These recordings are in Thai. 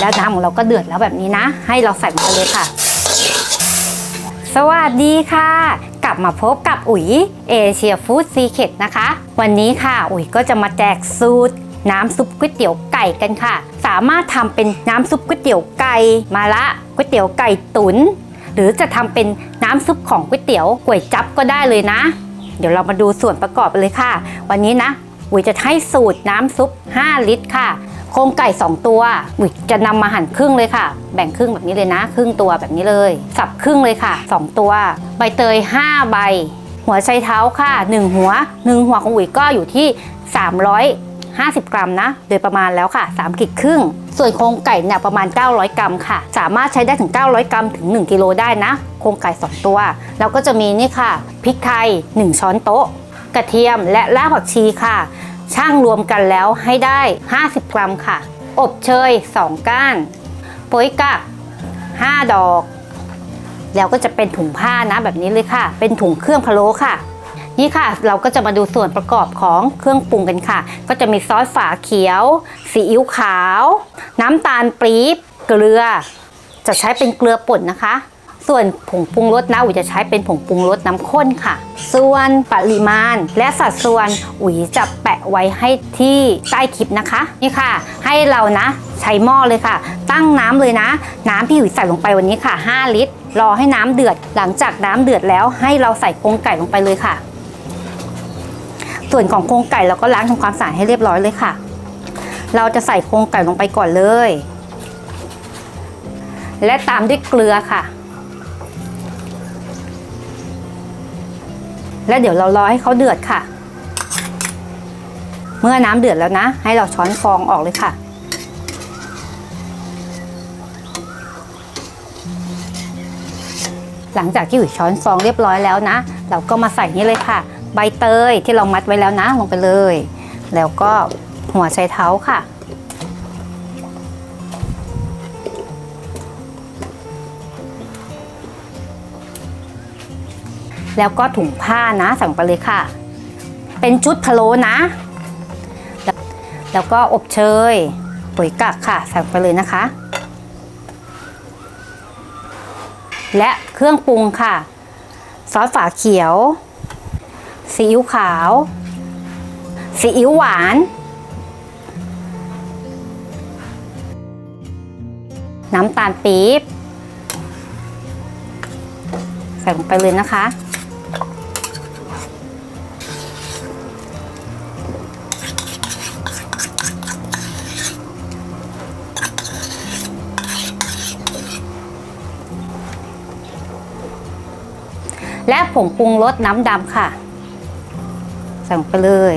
แล้วน้ำของเราก็เดือดแล้วแบบนี้นะ ให้เราใส่ลงไปเลยค่ะ สวัสดีค่ะ กลับมาพบกับอุ๋ยเอเชียฟู้ดซีเคทนะคะ วันนี้ค่ะอุ๋ยก็จะมาแจกสูตรน้ำซุปก๋วยเตี๋ยวไก่กันค่ะ สามารถทำเป็นน้ำซุปก๋วยเตี๋ยวไก่มาละก๋วยเตี๋ยวไก่ตุน๋นหรือจะทำเป็นน้ำซุปของก๋วยเตี๋ยวก๋วยจั๊บก็ได้เลยนะ เดี๋ยวเรามาดูส่วนประกอบเลยค่ะ วันนี้นะอุ๋ยจะให้สูตรน้ำซุป 5 ลิตรค่ะ โครงไก่ 2 ตัวอุ๋ยจะนำมาหั่นครึ่งเลยค่ะ แบ่งครึ่งแบบนี้เลยนะ ครึ่งตัวแบบนี้เลย สับครึ่งเลยค่ะ 2 ตัว ใบเตย 5 ใบ หัวไชเท้าค่ะ 1 หัว 1 หัวของอุ๋ยก็อยู่ที่ 350 กรัมนะ โดยประมาณแล้วค่ะ3ขีดครึ่ง ส่วนโครงไก่เนี่ยประมาณ 900 กรัมค่ะ สามารถใช้ได้ถึง 900 กรัมถึง 1 กิโลได้นะ โครงไก่ 2 ตัว แล้วก็จะมีนี่ค่ะ พริกไทย 1 ช้อนโต๊ะ กระเทียมและรากผักชีค่ะ ช่างรวมกันแล้วให้ได้ 50 กรัมค่ะ อบเชย 2 ก้านโป๊ยกัก5ดอก แล้วก็จะเป็นถุงผ้านะแบบนี้เลยค่ะ เป็นถุงเครื่องพะโล้ค่ะ นี่ค่ะ เราก็จะมาดูส่วนประกอบของเครื่องปรุงกันค่ะ ก็จะมีซอสฝาเขียวซีอิ๊วขาว น้ำตาลปี๊บเกลือ จะใช้เป็นเกลือป่นนะคะ ส่วนผงปรุงรสนะอุ๋ยจะใช้เป็นผงปรุงรสน้ำข้นค่ะ ส่วนปริมาณและสัดส่วนอุ๋ยจะแปะไว้ให้ที่ใต้คลิปนะคะนี่ค่ะ ให้เรานะใช้หม้อเลยค่ะ ตั้งน้ำเลยนะ น้ำที่อุ๋ยใส่ลงไปวันนี้ค่ะ 5 ลิตร รอให้น้ำเดือด หลังจากน้ำเดือดแล้วให้เราใส่โครงไก่ลงไปเลยค่ะ ส่วนของโครงไก่เราก็ล้างทำความสะอาดให้เรียบร้อยเลยค่ะ เราจะใส่โครงไก่ลงไปก่อนเลย และตามด้วยเกลือค่ะ แล้วเดี๋ยวเรารอให้เขาเดือดค่ะ เมื่อน้ำเดือดแล้วนะ ให้เราช้อนฟองออกเลยค่ะ หลังจากที่อุ๋ยช้อนฟองเรียบร้อยแล้วนะ เราก็มาใส่นี่เลยค่ะ ใบเตยที่เรามัดไว้แล้วนะ ลงไปเลย แล้วก็หัวไชเท้าค่ะ แล้วก็ถุงผ้านะใส่งไปเลยค่ะ เป็นชุดพะโล้นะ แล้วก็อบเชยปุ๋ยกักค่ะใส่งไปเลยนะคะ และเครื่องปรุงค่ะ ซอสฝาเขียว ซีอิ๊วขาว ซีอิ๊วหวาน น้ำตาลปี๊บใส่ลงไปเลยนะคะ และผงปรุงรสน้ำดำค่ะใส่งไปเลย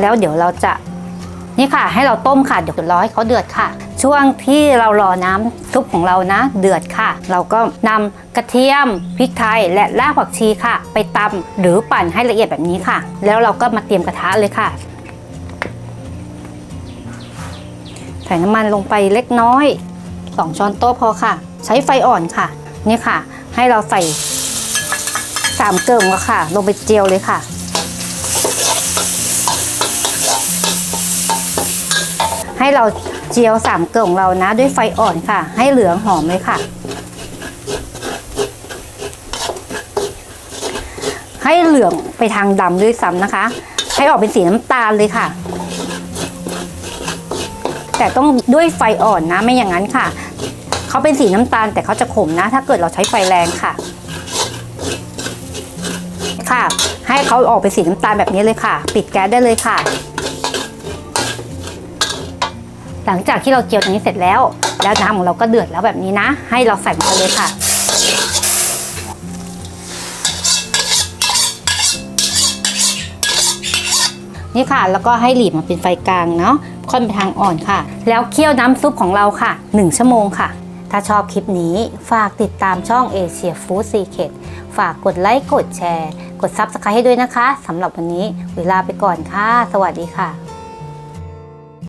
แล้วเดี๋ยวเราจะนี่ค่ะ ให้เราต้มค่ะ เดี๋ยวรอให้เขาเดือดค่ะ ช่วงที่เรารอน้ำซุปของเรานะ เดือดค่ะ เราก็นำกระเทียมพริกไทยและรากผักชีค่ะ ไปตำหรือปั่นให้ละเอียดแบบนี้ค่ะ แล้วเราก็มาเตรียมกระทะเลยค่ะใส่น้ำมันลงไปเล็กน้อย 2 ช้อนโต๊ะพอค่ะ ใช้ไฟอ่อนค่ะ นี่ค่ะ ให้เราใส่สามเกลือค่ะ ลงไปเจียวเลยค่ะ ให้เราเจียวสามเกลือของเรานะ ด้วยไฟอ่อนค่ะ ให้เหลืองหอมเลยค่ะ ให้เหลืองไปทางดำด้วยซ้ำนะคะ ให้ออกเป็นสีน้ำตาลเลยค่ะแต่ต้องด้วยไฟอ่อนนะไม่อย่างนั้นค่ะ เขาเป็นสีน้ำตาลแต่เขาจะขมนะ ถ้าเกิดเราใช้ไฟแรงค่ะ ค่ะ ให้เขาออกเป็นสีน้ำตาลแบบนี้เลยค่ะ ปิดแก๊สได้เลยค่ะ หลังจากที่เราเจียวตรงนี้เสร็จแล้ว แล้วน้ำของเราก็เดือดแล้วแบบนี้นะ ให้เราใส่ลงไปเลยค่ะนี่ค่ะ แล้วก็ให้หลีบมาเป็นไฟกลางเนาะค่อนไปทางอ่อนค่ะ แล้วเคี่ยวน้ำซุปของเราค่ะ 1 ชั่วโมงค่ะ ถ้าชอบคลิปนี้ฝากติดตามช่อง Asia Food Secret ฝากกดไลค์กดแชร์ กด Subscribe ให้ด้วยนะคะสำหรับวันนี้เวลาไปก่อนค่ะ สวัสดีค่ะ